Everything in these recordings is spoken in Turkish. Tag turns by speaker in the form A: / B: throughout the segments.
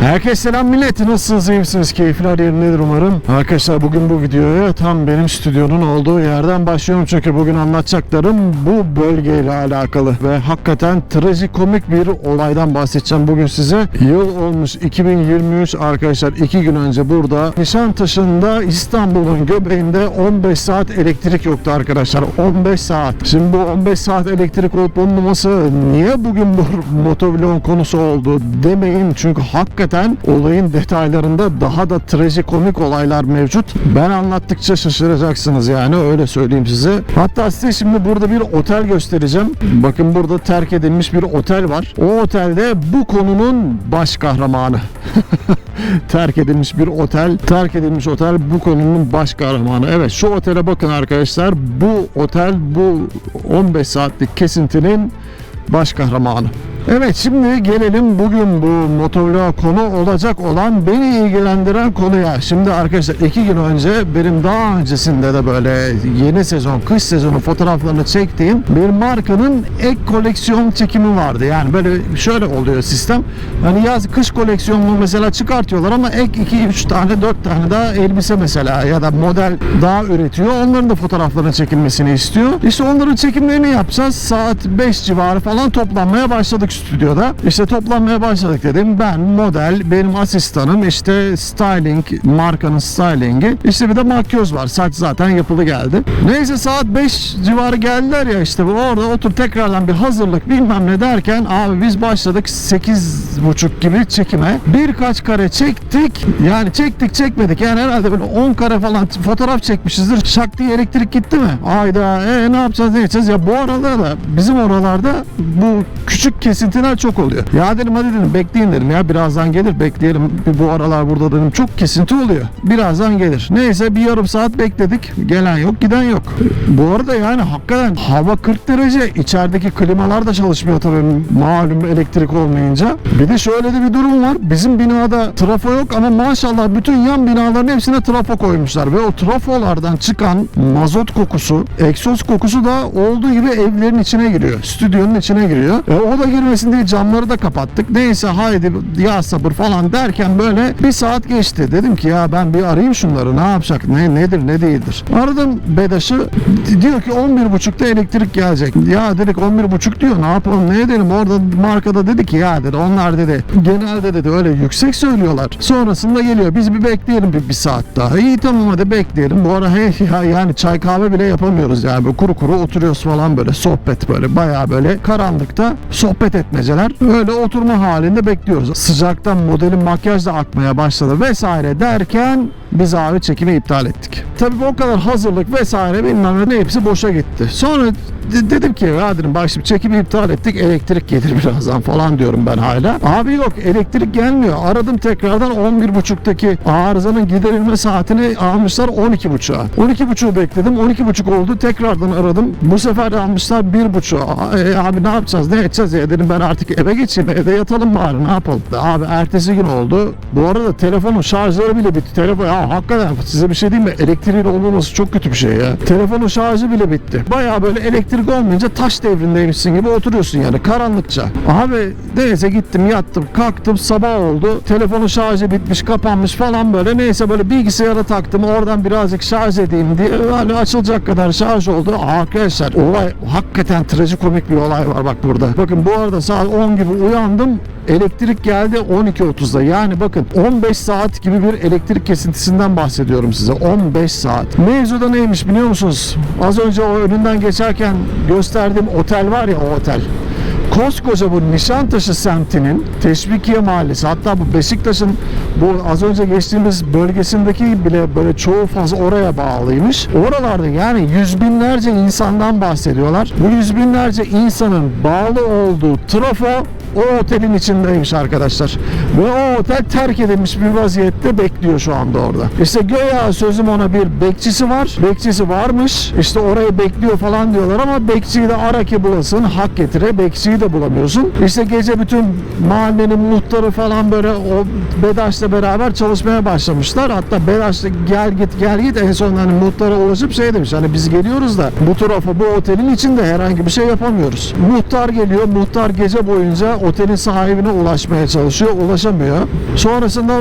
A: Herkese selam millet. Nasılsınız? iyi misiniz? Keyifler yerindedir umarım. Arkadaşlar bugün bu videoya tam benim stüdyonun olduğu yerden başlıyorum. Çünkü bugün anlatacaklarım bu bölgeyle alakalı. Ve hakikaten trajikomik bir olaydan bahsedeceğim bugün size. Yıl olmuş 2023 arkadaşlar. iki gün önce burada Nişantaşı'nda İstanbul'un göbeğinde 15 saat elektrik yoktu arkadaşlar. 15 saat. Şimdi bu 15 saat elektrik olup olmaması niye bugün bu motovlog'un konusu oldu demeyin. Çünkü hakikaten olayın detaylarında daha da trajikomik olaylar mevcut. Ben anlattıkça şaşıracaksınız yani öyle söyleyeyim size. Hatta size şimdi burada bir otel göstereceğim. Bakın burada terk edilmiş bir otel var. O otelde bu konunun baş kahramanı. terk edilmiş bir otel. Terk edilmiş otel bu konunun baş kahramanı. Evet şu otele bakın arkadaşlar. Bu otel bu 15 saatlik kesintinin baş kahramanı. Evet şimdi gelelim bugün bu motovlog konu olacak olan beni ilgilendiren konuya. Şimdi arkadaşlar iki gün önce benim daha öncesinde de böyle yeni sezon, kış sezonu fotoğraflarını çektiğim bir markanın ek koleksiyon çekimi vardı. Yani böyle şöyle oluyor sistem. Hani yaz kış koleksiyonunu mesela çıkartıyorlar ama ek 2-3 tane 4 tane daha elbise mesela ya da model daha üretiyor. Onların da fotoğraflarının çekilmesini istiyor. İşte onların çekimlerini yapacağız. Saat 5 civarı falan toplanmaya başladık stüdyoda. İşte toplanmaya başladık dedim. Ben model, benim asistanım, işte styling, markanın stylingi. İşte bir de makyöz var. Saç zaten yapılı geldi. Neyse saat 5 civarı geldiler ya işte orada otur tekrardan bir hazırlık bilmem ne derken abi biz başladık 8.30 gibi çekime. Birkaç kare çektik. Yani çektik çekmedik. Yani herhalde böyle 10 kare falan fotoğraf çekmişizdir. Şak diye elektrik gitti mi? Ayda e, ne yapacağız ne edeceğiz? Ya bu arada da bizim oralarda bu küçük kesintiler çok oluyor. Ya dedim hadi dedim bekleyin dedim ya birazdan gelir bekleyelim. Bu aralar burada dedim çok kesinti oluyor. Birazdan gelir. Neyse bir yarım saat bekledik. Gelen yok giden yok. Bu arada yani hakikaten hava 40 derece. İçerideki klimalar da çalışmıyor tabii malum elektrik olmayınca. Bir de şöyle de bir durum var. Bizim binada trafo yok ama maşallah bütün yan binaların hepsine trafo koymuşlar. Ve o trafolardan çıkan mazot kokusu, egzoz kokusu da olduğu gibi evlerin içine giriyor. Stüdyonun içine giriyor. E, o da girmesin diye camları da kapattık. Neyse haydi ya sabır falan derken böyle bir saat geçti. Dedim ki ya ben bir arayayım şunları ne yapacak ne nedir ne değildir. Aradım Bedaş'ı diyor ki 11.30'da elektrik gelecek. Ya dedik 11.30 diyor ne yapalım ne edelim orada markada dedi ki ya dedi onlar dedi genelde dedi öyle yüksek söylüyorlar. Sonrasında geliyor biz bir bekleyelim bir, bir saat daha. İyi tamam hadi bekleyelim. Bu ara hey, ya, yani çay kahve bile yapamıyoruz yani böyle kuru kuru oturuyoruz falan böyle sohbet böyle bayağı böyle karanlıkta sohbet etmeceler. Öyle oturma halinde bekliyoruz. Sıcaktan modelin makyaj da akmaya başladı vesaire derken biz abi çekimi iptal ettik. Tabii o kadar hazırlık vesaire bilmem ne hepsi boşa gitti. Sonra de- dedim ki ya bak şimdi çekimi iptal ettik elektrik gelir birazdan falan diyorum ben hala. Abi yok elektrik gelmiyor. Aradım tekrardan 11.30'daki arızanın giderilme saatini almışlar 12.30'a. 12.30'u bekledim 12.30 oldu tekrardan aradım. Bu sefer almışlar 1.30'a. E, abi ne yapacağız ne edeceğiz ya dedim ben artık eve geçeyim evde yatalım bari ne yapalım. Abi ertesi gün oldu. Bu arada telefonun şarjları bile bitti. Telefon ya hakikaten size bir şey diyeyim mi? Elektriğin olmaması çok kötü bir şey ya. Telefonun şarjı bile bitti. Baya böyle elektrik olmayınca taş devrindeymişsin gibi oturuyorsun yani karanlıkça. Abi neyse gittim yattım kalktım sabah oldu. Telefonun şarjı bitmiş kapanmış falan böyle. Neyse böyle bilgisayara taktım oradan birazcık şarj edeyim diye. Hani açılacak kadar şarj oldu. Arkadaşlar olay hakikaten trajikomik bir olay var bak burada. Bakın bu arada saat 10 gibi uyandım. Elektrik geldi 12.30'da. Yani bakın 15 saat gibi bir elektrik kesintisinden bahsediyorum size. 15 saat. Mevzuda neymiş biliyor musunuz? Az önce o önünden geçerken gösterdiğim otel var ya o otel. Koskoca bu Nişantaşı semtinin Teşvikiye Mahallesi hatta bu Beşiktaş'ın bu az önce geçtiğimiz bölgesindeki bile böyle çoğu faz oraya bağlıymış. Oralarda yani yüz binlerce insandan bahsediyorlar. Bu yüz binlerce insanın bağlı olduğu trafo o otelin içindeymiş arkadaşlar. Ve o otel terk edilmiş bir vaziyette bekliyor şu anda orada. İşte göya sözüm ona bir bekçisi var. Bekçisi varmış. İşte orayı bekliyor falan diyorlar ama bekçiyi de ara ki bulasın. Hak getire. Bekçiyi de bulamıyorsun. İşte gece bütün mahallenin muhtarı falan böyle o Bedaş'la beraber çalışmaya başlamışlar. Hatta Bedaş'la gel git gel git en son hani muhtara ulaşıp şey demiş. Hani biz geliyoruz da bu tarafa bu otelin içinde herhangi bir şey yapamıyoruz. Muhtar geliyor. Muhtar gece boyunca otelin sahibine ulaşmaya çalışıyor. Ulaşamıyor. Sonrasında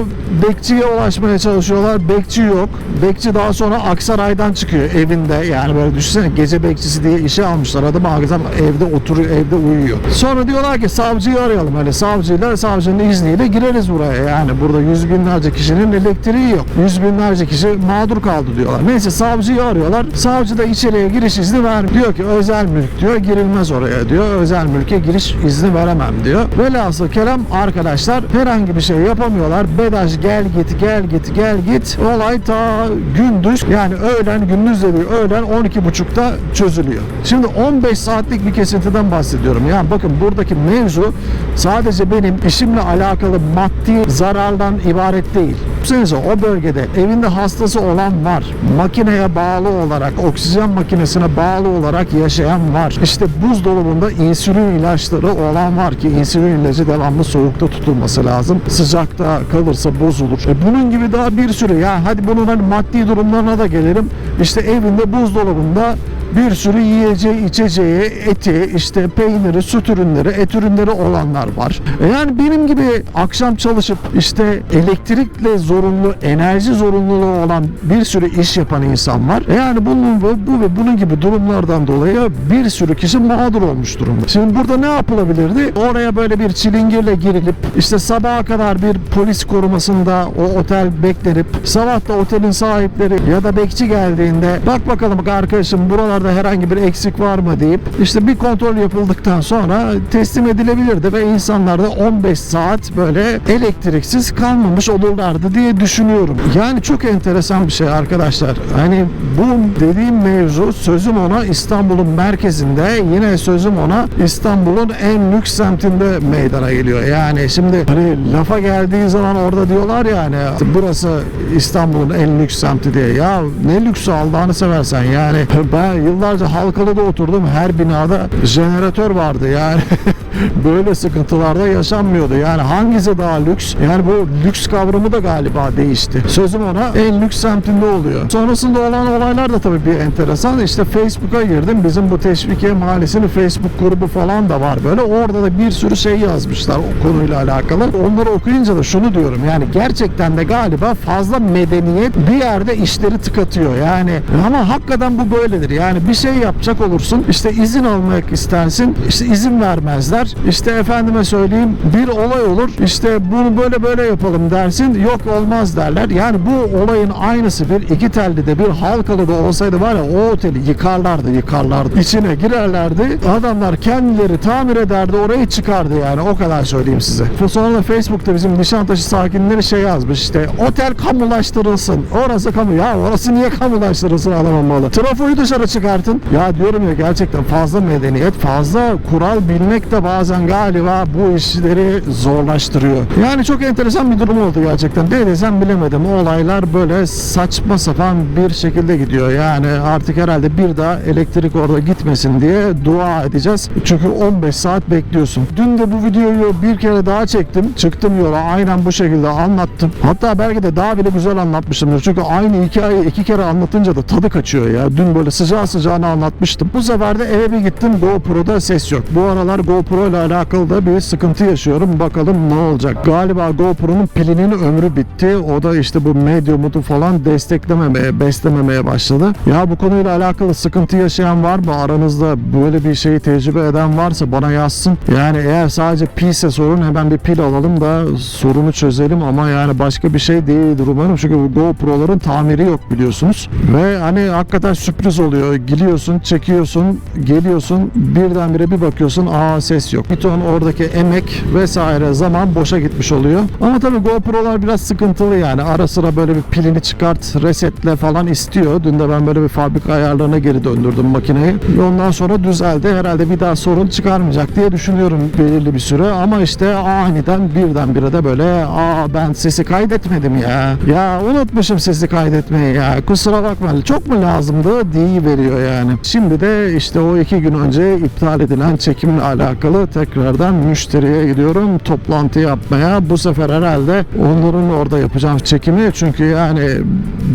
A: bekçiye ulaşmaya çalışıyorlar. Bekçi yok. Bekçi daha sonra Aksaray'dan çıkıyor evinde. Yani böyle düşünsene gece bekçisi diye işe almışlar. Adam akşam evde oturuyor, evde uyuyor. Sonra diyorlar ki savcıyı arayalım. Hani savcıyla savcının izniyle gireriz buraya. Yani burada yüz binlerce kişinin elektriği yok. Yüz binlerce kişi mağdur kaldı diyorlar. Neyse savcıyı arıyorlar. Savcı da içeriye giriş izni vermiyor. Diyor ki özel mülk diyor. Girilmez oraya diyor. Özel mülke giriş izni veremem diyor. Velhasıl kelam arkadaşlar herhangi bir şey yapamıyorlar. Bedaj gel git gel git gel git. Olay ta gündüz yani öğlen gündüz dediği öğlen 12.30'da çözülüyor. Şimdi 15 saatlik bir kesintiden bahsediyorum. Yani bakın buradaki mevzu sadece benim işimle alakalı maddi zarardan ibaret değil. Düşünsenize o bölgede evinde hastası olan var. Makineye bağlı olarak, oksijen makinesine bağlı olarak yaşayan var. İşte buzdolabında insülin ilaçları olan var ki insülin ilacı devamlı soğukta tutulması lazım. Sıcakta kalırsa bozulur. E bunun gibi daha bir sürü ya hadi bunun hani maddi durumlarına da gelelim. İşte evinde buzdolabında bir sürü yiyeceği, içeceği, eti, işte peyniri, süt ürünleri, et ürünleri olanlar var. E Yani benim gibi akşam çalışıp işte elektrikle zorunlu, enerji zorunluluğu olan bir sürü iş yapan insan var. E Yani bunun bu, bu ve bunun gibi durumlardan dolayı bir sürü kişi mağdur olmuş durumda. Şimdi burada ne yapılabilirdi? Oraya böyle bir çilingirle girilip işte sabaha kadar bir polis korumasında o otel beklenip sabah da otelin sahipleri ya da bekçi geldiğinde bak bakalım bak arkadaşım buralarda herhangi bir eksik var mı deyip işte bir kontrol yapıldıktan sonra teslim edilebilirdi ve insanlar da 15 saat böyle elektriksiz kalmamış olurlardı diye düşünüyorum. Yani çok enteresan bir şey arkadaşlar. Hani bu dediğim mevzu sözüm ona İstanbul'un merkezinde yine sözüm ona İstanbul'un en lüks semtinde meydana geliyor. Yani şimdi hani lafa geldiği zaman orada diyorlar ya hani burası İstanbul'un en lüks semti diye. Ya ne lüksü Allah'ını seversen yani ben yıllarca Halkalı'da oturdum her binada jeneratör vardı yani böyle sıkıntılarda yaşanmıyordu. Yani hangisi daha lüks? Yani bu lüks kavramı da galiba değişti. Sözüm ona en lüks semtinde oluyor. Sonrasında olan olaylar da tabii bir enteresan. İşte Facebook'a girdim. Bizim bu Teşvikiye Mahallesi'nin Facebook grubu falan da var böyle. Orada da bir sürü şey yazmışlar o konuyla alakalı. Onları okuyunca da şunu diyorum. Yani gerçekten de galiba fazla medeniyet bir yerde işleri tıkatıyor. Yani ama hakikaten bu böyledir. Yani bir şey yapacak olursun. işte izin almak istersin. işte izin vermezler. İşte efendime söyleyeyim bir olay olur. İşte bunu böyle böyle yapalım dersin. Yok olmaz derler. Yani bu olayın aynısı bir iki telli de bir halkalı da olsaydı var ya o oteli yıkarlardı yıkarlardı. İçine girerlerdi. Adamlar kendileri tamir ederdi orayı çıkardı yani o kadar söyleyeyim size. Sonra Facebook'ta bizim Nişantaşı sakinleri şey yazmış işte otel kamulaştırılsın. Orası kamu. Ya orası niye kamulaştırılsın adamın malı? Trafoyu dışarı çıkartın. Ya diyorum ya gerçekten fazla medeniyet, fazla kural bilmek de bazen galiba bu işleri zorlaştırıyor. Yani çok enteresan bir durum oldu gerçekten. Ne desem bilemedim. Olaylar böyle saçma sapan bir şekilde gidiyor. Yani artık herhalde bir daha elektrik orada gitmesin diye dua edeceğiz. Çünkü 15 saat bekliyorsun. Dün de bu videoyu bir kere daha çektim. Çıktım yola aynen bu şekilde anlattım. Hatta belki de daha bile güzel anlatmışımdır. Çünkü aynı hikayeyi iki kere anlatınca da tadı kaçıyor ya. Dün böyle sıcağı sıcağına anlatmıştım. Bu sefer de eve bir gittim GoPro'da ses yok. Bu aralar GoPro ile alakalı da bir sıkıntı yaşıyorum. Bakalım ne olacak. Galiba GoPro'nun pilinin ömrü bitti. O da işte bu medium'u falan desteklememeye, beslememeye başladı. Ya bu konuyla alakalı sıkıntı yaşayan var mı? Aranızda böyle bir şeyi tecrübe eden varsa bana yazsın. Yani eğer sadece pilse sorun hemen bir pil alalım da sorunu çözelim ama yani başka bir şey değildir umarım. Çünkü bu GoPro'ların tamiri yok biliyorsunuz. Ve hani hakikaten sürpriz oluyor. Gidiyorsun, çekiyorsun, geliyorsun birdenbire bir bakıyorsun aa ses yok. Bir ton oradaki emek vesaire zaman boşa gitmiş oluyor. Ama tabii GoPro'lar biraz sıkıntılı yani. Ara sıra böyle bir pilini çıkart, resetle falan istiyor. Dün de ben böyle bir fabrika ayarlarına geri döndürdüm makineyi. Ondan sonra düzeldi. Herhalde bir daha sorun çıkarmayacak diye düşünüyorum belirli bir süre. Ama işte aniden birdenbire de böyle aa ben sesi kaydetmedim ya. Ya unutmuşum sesi kaydetmeyi ya. Kusura bakma. Çok mu lazımdı diye veriyor gidiyor yani. Şimdi de işte o iki gün önce iptal edilen çekimle alakalı tekrardan müşteriye gidiyorum toplantı yapmaya. Bu sefer herhalde onların orada yapacağım çekimi çünkü yani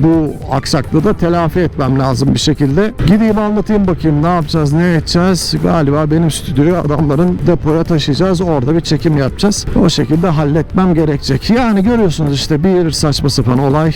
A: bu aksaklığı da telafi etmem lazım bir şekilde. Gideyim anlatayım bakayım ne yapacağız ne edeceğiz. Galiba benim stüdyoyu adamların depoya taşıyacağız. Orada bir çekim yapacağız. O şekilde halletmem gerekecek. Yani görüyorsunuz işte bir saçma sapan olay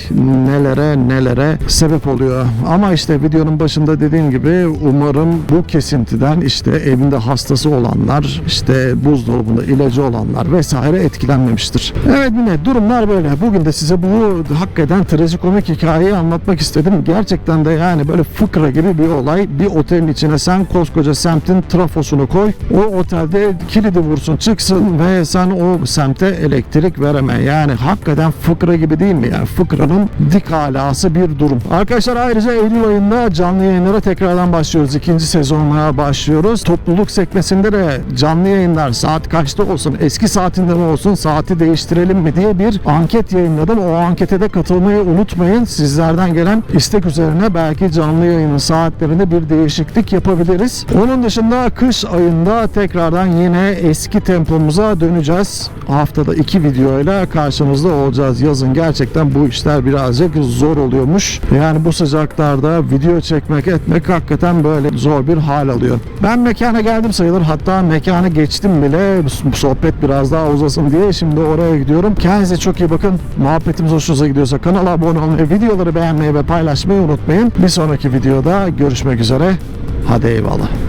A: nelere nelere sebep oluyor. Ama işte videonun başında dediğim gibi umarım bu kesintiden işte evinde hastası olanlar, işte buzdolabında ilacı olanlar vesaire etkilenmemiştir. Evet yine durumlar böyle. Bugün de size bu hakikaten trajikomik hikayeyi anlatmak istedim. Gerçekten de yani böyle fıkra gibi bir olay. Bir otelin içine sen koskoca semtin trafosunu koy. O otelde kilidi vursun çıksın ve sen o semte elektrik vereme. Yani hakikaten fıkra gibi değil mi? Yani fıkranın dik alası bir durum. Arkadaşlar ayrıca Eylül ayında canlı yayınlara tekrardan başlıyoruz. İkinci sezonuna başlıyoruz. Topluluk sekmesinde de canlı yayınlar saat kaçta olsun, eski saatinde mi olsun, saati değiştirelim mi diye bir anket yayınladım. O ankete de katılmayı unutmayın. Sizlerden gelen istek üzerine belki canlı yayının saatlerinde bir değişiklik yapabiliriz. Onun dışında kış ayında tekrardan yine eski tempomuza döneceğiz. Haftada iki videoyla karşınızda olacağız. Yazın gerçekten bu işler birazcık zor oluyormuş. Yani bu sıcaklarda video çekmek etmek hakikaten böyle zor bir hal alıyor. Ben mekana geldim sayılır. Hatta mekanı geçtim bile. Sohbet biraz daha uzasın diye. Şimdi oraya gidiyorum. Kendinize çok iyi bakın. Muhabbetimiz hoşunuza gidiyorsa kanala abone olmayı, videoları beğenmeyi ve paylaşmayı unutmayın. Bir sonraki videoda görüşmek üzere. Hadi eyvallah.